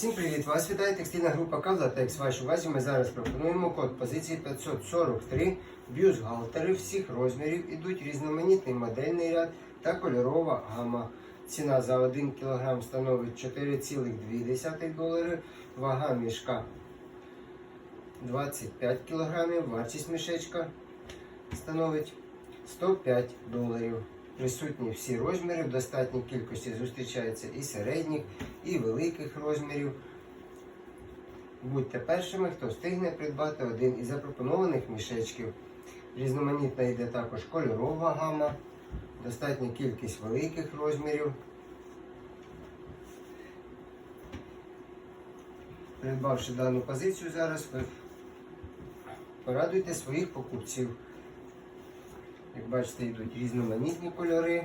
Всім привіт! Вас вітає текстильна група Кавлатекс. Вашій увазі ми зараз пропонуємо код позиції 543. Бюстгальтери всіх розмірів ідуть різноманітний модельний ряд та кольорова гама. Ціна за 1 кг становить 4,2 долари. Вага мішка 25 кг. Вартість мішечка становить 105 доларів. Присутні всі розміри, в достатній кількості зустрічаються і середніх, і великих розмірів. Будьте першими, хто встигне придбати один із запропонованих мішечків. Різноманітна йде також кольорова гама, достатня кількість великих розмірів. Придбавши дану позицію зараз, ви порадуйте своїх покупців. Бачите, йдуть різноманітні кольори,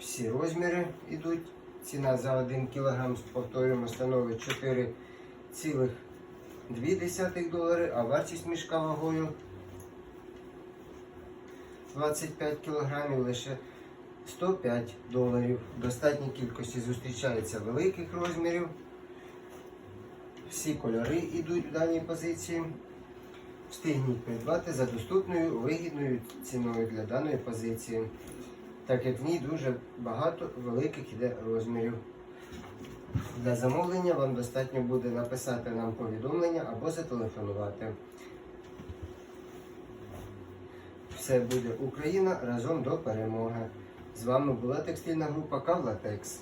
всі розміри йдуть. Ціна за 1 кг, повторюємо, становить 4,2 долари, а вартість мішка вагою 25 кг лише 105 доларів. В достатній кількості зустрічається великих розмірів. Всі кольори йдуть в даній позиції. Встигніть придбати за доступною вигідною ціною для даної позиції, так як в ній дуже багато великих іде розмірів. Для замовлення вам достатньо буде написати нам повідомлення або зателефонувати. Все буде Україна разом до перемоги. З вами була текстильна група Кавлатекс.